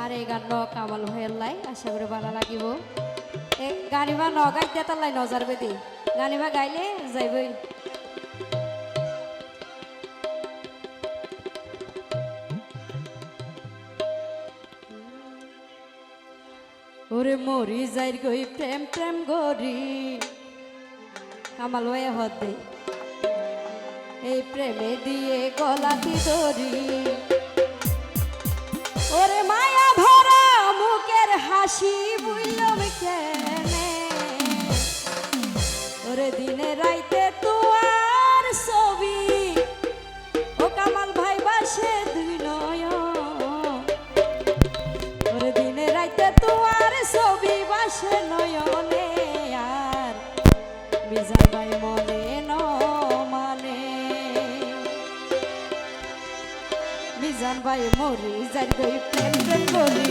আর এই গান কামাল ভাইয়ের লাই, আশা লাগিব। এ গানিবা ন গাইতে তার লাই নজার বেদি। গানিবা গাইলে যাইবই। ওরে মরি যাই গই প্রেম প্রেম গরি। কামাল ভাইয়া হদ দেই এই প্রেমে দিয়ে গলাটি দড়ি? ওরে মায়া ভরা মুখের হাসি বুইলম কেনে? ওরে দিনে রাইতে তুয়ার ছবি, ও কামাল ভাই বাসে দুই নয়ন। ওরে দিনে রাইতে তুয়ার ছবি, বাসে নয়নে আর বিজার ভাই মানে মিজান ভাই মরি যার গই প্রেম প্রেম করি।